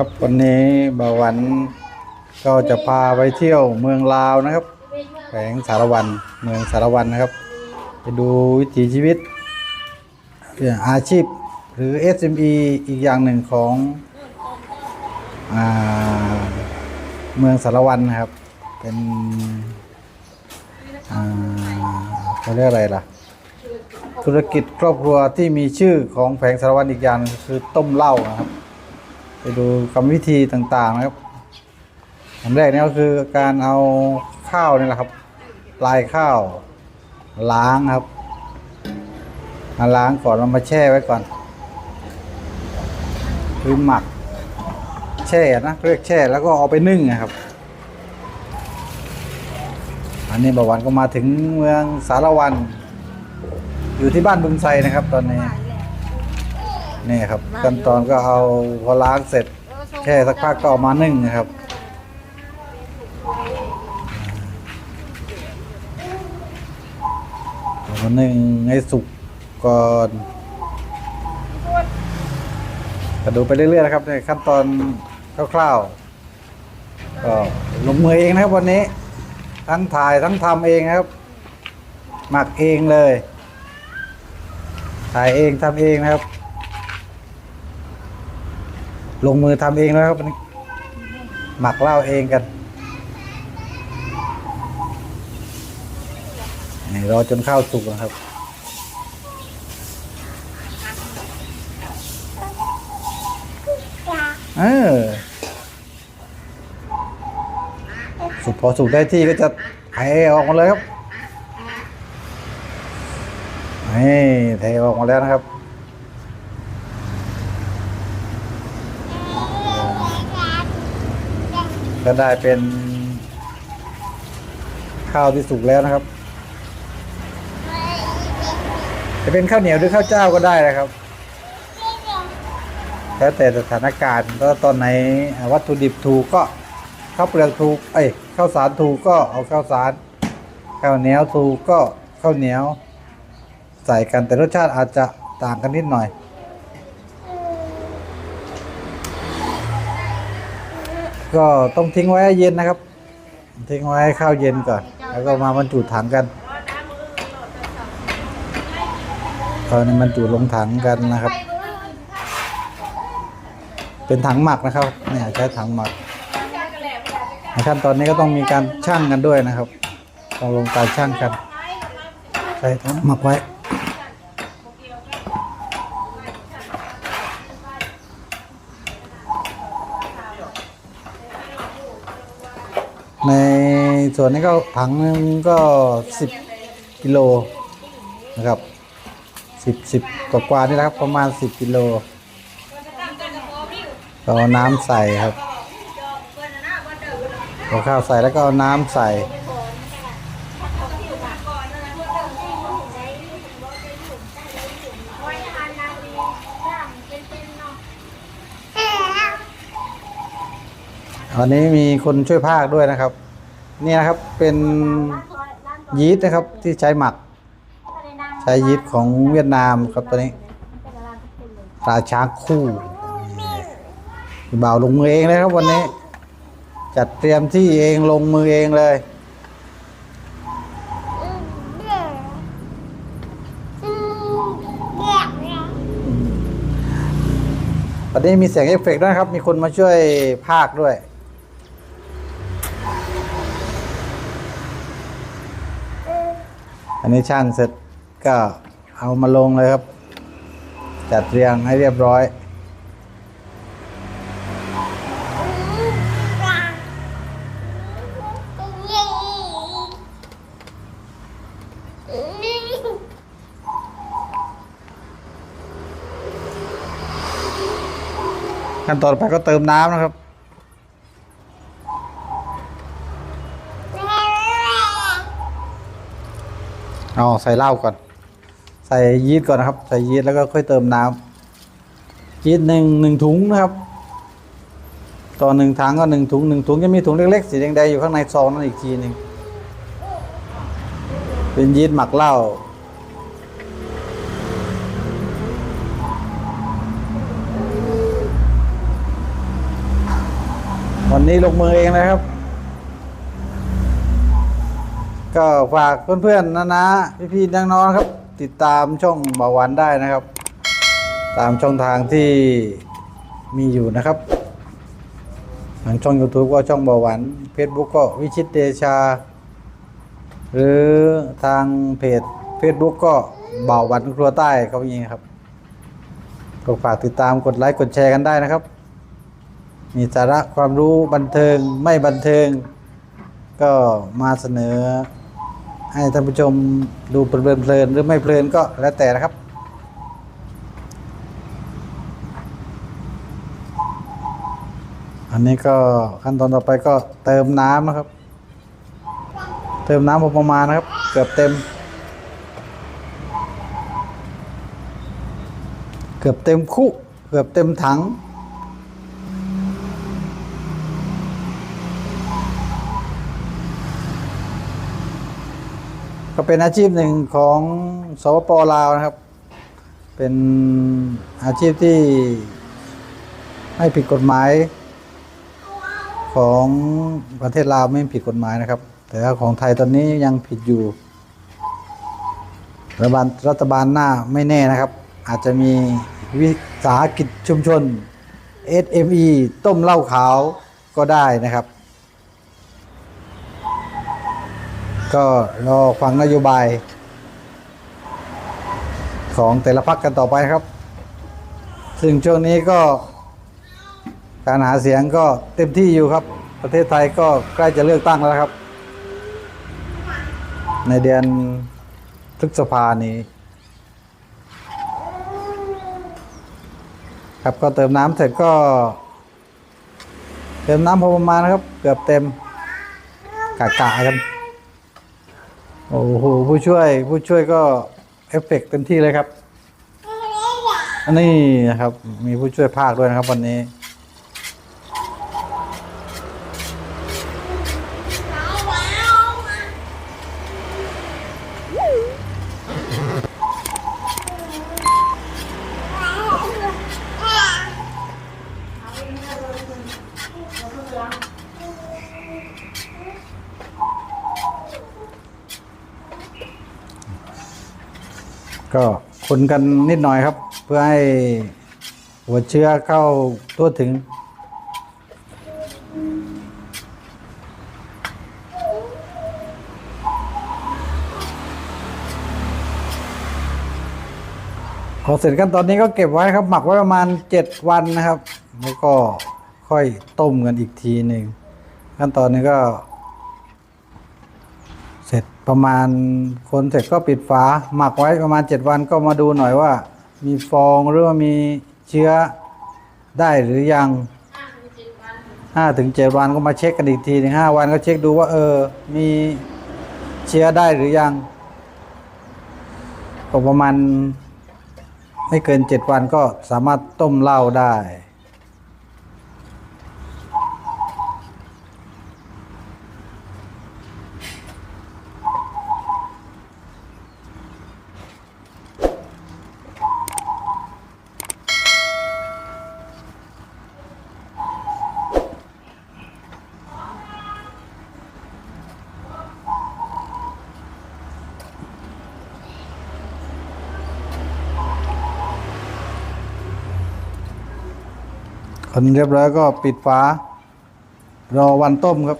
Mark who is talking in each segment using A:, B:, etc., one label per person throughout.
A: ครับวันนี้บาวันก็จะพาไปเที่ยวเมืองลาวนะครับแขวงสารวันเมืองสารวันนะครับ ไปดูวิถีชีวิตอาชีพหรือ SME อีกอย่างหนึ่งของอเมืองสารวันนะครับ เป็นอ่าเขาเรียกอะไรล่ะ ธุรกิจครอบครัวที่มีชื่อของแผงสารวันอีกอย่างคือต้มเหล้านะครับ ไปดูกรรมวิธีต่างๆนะครับอันแรกนี่ก็คือการเอาข้าวนี่แหละครับ ลายข้าว ล้างครับมาล้างก่อนเรามาแช่ไว้ก่อน คือหมัก แช่นะเรียกแช่แล้วก็เอาไปนึ่งนะครับ อันนี้บาวันก็มาถึงเมืองสารวัน อยู่ที่บ้านบึงไทรนะครับตอนนี้ นี่ครับ ขั้นตอนก็เอาพอล้างเสร็จแค่สักพักก็เอามานึ่งนะครับมานึ่งให้สุกก่อนก็ดูไปเรื่อยๆนะครับในขั้นตอนคร่าวๆก็ลงมือเองนะครับวันนี้ ทั้งถ่ายทั้งทำเองนะครับ หมักเองเลย ถ่ายเองทำเองนะครับ ลงมือทำเองแล้วครับนี่หมักเหล้าเองกันนี่รอจนข้าวสุกนะครับ เออสุกพอสุกได้ที่ก็จะเทออกมาเลยครับนี่เทออกมาแล้วนะครับ ก็ได้เป็นข้าวที่สุกแล้วนะครับ จะเป็นข้าวเหนียวหรือข้าวเจ้าก็ได้นะครับ แล้วแต่สถานการณ์ก็ตอนไหนวัตถุดิบถูกก็ข้าวเปลือกถูกเอ้ยข้าวสารถูกก็เอาข้าวสารข้าวเหนียวถูกก็ข้าวเหนียว ใส่กันแต่รสชาติอาจจะต่างกันนิดหน่อย ก็ต้องทิ้งไว้เย็นนะครับ ทิ้งไว้ให้ข้าวเย็นก่อน แล้วก็มาบรรจุถังกันตอนนี้บรรจุลงถังกันนะครับ เป็นถังหมักนะครับเนี่ยใช้ถังหมักในขั้นตอนนี้ก็ต้องมีการชั่งกันด้วยนะครับต้องลงการชั่งกันใส่ถังหมักไว้ ใน ส่วนนี้ก็ถังนึงก็สิบกิโลนะครับสิบสิบกว่ากว่านี่แหละครับ ประมาณสิบกิโลก็เอาน้ำใส่ครับเอาข้าวใส่แล้วก็เอาน้ำใส่วันนี้มีคนช่วยภาคด้วยนะครับ นี่นะครับเป็นยีสต์นะครับที่ใช้หมัก ใช้ยีสต์ของเวียดนามครับตัวนี้ตราช้างคู่นี่บ่าวลงมือเองเลยครับวันนี้ จัดเตรียมที่เองลงมือเองเลยวันนี้มีเสียงเอฟเฟกต์ด้วยครับ มีคนมาช่วยภาคด้วย อันนี้ช่างเสร็จก็เอามาลงเลยครับ จัดเรียงให้เรียบร้อย ขั้นตอนต่อไปก็เติมน้ำนะครับ เอาใส่เหล้าก่อน ใส่ยีสต์ก่อนนะครับ ใส่ยีสต์แล้วก็ค่อยเติมน้ำยีสต์หนึ่งหนึ่งถุงนะครับ ต่อหนึ่งถังก็หนึ่งถุงหนึ่งถุงจะมีถุงเล็กๆสีแดงๆอยู่ข้างในซองนั่นอีกทีหนึ่งเป็นยีสต์หมักเหล้าวันนี้ลงมือเองนะครับ ก็ฝากเพื่อนๆนะนะพี่ๆน้องๆครับ ติดตามช่องเบาหวานได้นะครับ ตามช่องทางที่มีอยู่นะครับทางช่อง YouTube ก็ช่องเบาหวาน Facebook ก็วิชิตเดชา หรือทางเพจ Facebook ก็เบาหวานครัวใต้เขาอย่างนี้ครับก็ฝากติดตามกดไลค์กดแชร์กันได้นะครับ มีสาระความรู้บันเทิงไม่บันเทิงก็มาเสนอ ให้ท่านผู้ชมดูเพลินเพลินหรือไม่เพลินก็แล้วแต่นะครับ อันนี้ก็ขั้นตอนต่อไปก็เติมน้ำนะครับ เติมน้ำพอประมาณนะครับ เกือบเต็ม เกือบเต็มคุเกือบเต็มถัง ก็เป็นอาชีพหนึ่งของสปปลาวนะครับ เป็นอาชีพที่ไม่ผิดกฎหมาย ของประเทศลาวไม่ผิดกฎหมายนะครับ แต่ของไทยตอนนี้ยังผิดอยู่ รัฐบาลรัฐบาลหน้าไม่แน่นะครับ อาจจะมีวิสาหกิจชุมชน SME ต้มเหล้าขาวก็ได้นะครับ ก็รอฟังนโยบาย ของแต่ละพักกันต่อไปครับ ซึ่งช่วงนี้ก็การหาเสียงก็เต็มที่อยู่ครับ ประเทศไทยก็ใกล้จะเลือกตั้งแล้วครับ ในเดือนพฤษภานี้ ครับก็เติมน้ำเสร็จก็ เติมน้ำพอประมาณนะครับ เกือบเต็มกะกะกัน โอ้โหผู้ช่วยผู้ช่วยก็เอฟเฟกต์เต็มที่เลยครับ อันนี้นะครับ มีผู้ช่วยภาคด้วยนะครับวันนี้ ก็คนกันนิดหน่อยครับ เพื่อให้หัวเชื้อเข้าทั่วถึง พอเสร็จขั้นตอนนี้ก็เก็บไว้ครับ หมักไว้ประมาณเจ็ดวันนะครับ แล้วก็ค่อยต้มกันอีกทีหนึ่งขั้นตอนนี้ก็ เสร็จประมาณคนเสร็จก็ปิดฝาหมักไว้ประมาณเจ็ดวันก็มาดูหน่อยว่า มีฟองหรือว่ามีเชื้อได้หรือยังห้าถึงเจ็ดวันก็มาเช็คกันอีกทีหนึ่งห้าวันก็เช็คดูว่า เออ มีเชื้อได้หรือยังก็ประมาณไม่เกินเจ็ดวันก็สามารถต้มเหล้าได้ คนเรียบร้อยก็ปิดฝารอวันต้มครับ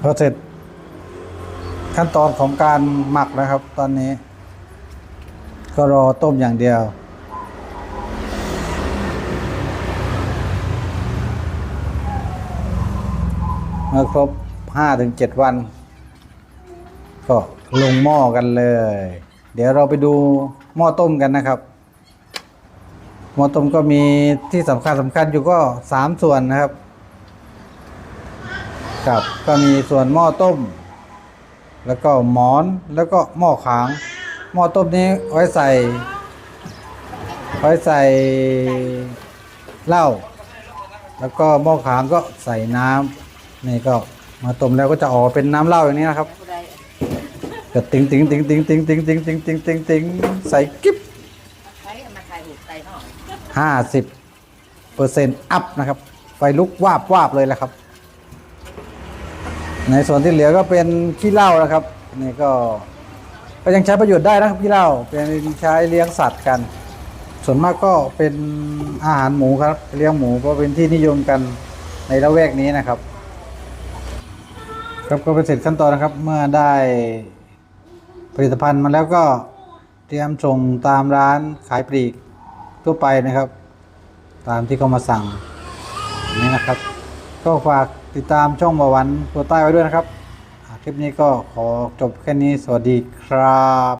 A: พอเสร็จ ขั้นตอนของการหมักนะครับ ตอนนี้ ก็รอต้มอย่างเดียว เมื่อครบห้าถึงเจ็ดวัน ก็ลงหม้อกันเลย เดี๋ยวเราไปดูหม้อต้มกันนะครับ หม้อต้มก็มีที่สำคัญสำคัญอยู่ก็สามส่วนนะครับ ครับก็มีส่วนหม้อต้ม แล้วก็หมอนแล้วก็หม้อขาง หม้อต้มนี้ไว้ใส่ไว้ใส่เหล้าแล้วก็หม้อขามก็ใส่น้ำนี่ก็มาต้มแล้วก็จะออกเป็นน้ำเหล้าอย่างนี้นะครับก็ติ้งติ้งติ้งติ้งติ้งติ้งติ้งติ้งติ้งติ้งติ้งใส่กิ๊บ
B: ห้า
A: สิบเปอร์เซ็นต์อัพนะครับ ไฟลุกวาบวาบเลยแหละครับ ในส่วนที่เหลือก็เป็นขี้เหล้านะครับนี่ก็ก็ยังใช้ประโยชน์ได้นะครับขี้เหล้าเป็นใช้เลี้ยงสัตว์กัน ส่วนมากก็เป็นอาหารหมูครับเลี้ยงหมูก็เป็นที่นิยมกันในละแวกนี้นะครับ ครับก็เป็นเสร็จขั้นตอนนะครับ เมื่อได้ผลิตภัณฑ์มาแล้วก็เตรียมส่งตามร้านขายปลีกทั่วไปนะครับ ตามที่เขามาสั่งนี่นะครับ ก็ฝาก ติดตามช่องบาวันตัวใต้ไว้ด้วยนะครับ คลิปนี้ก็ขอจบแค่นี้สวัสดีครับ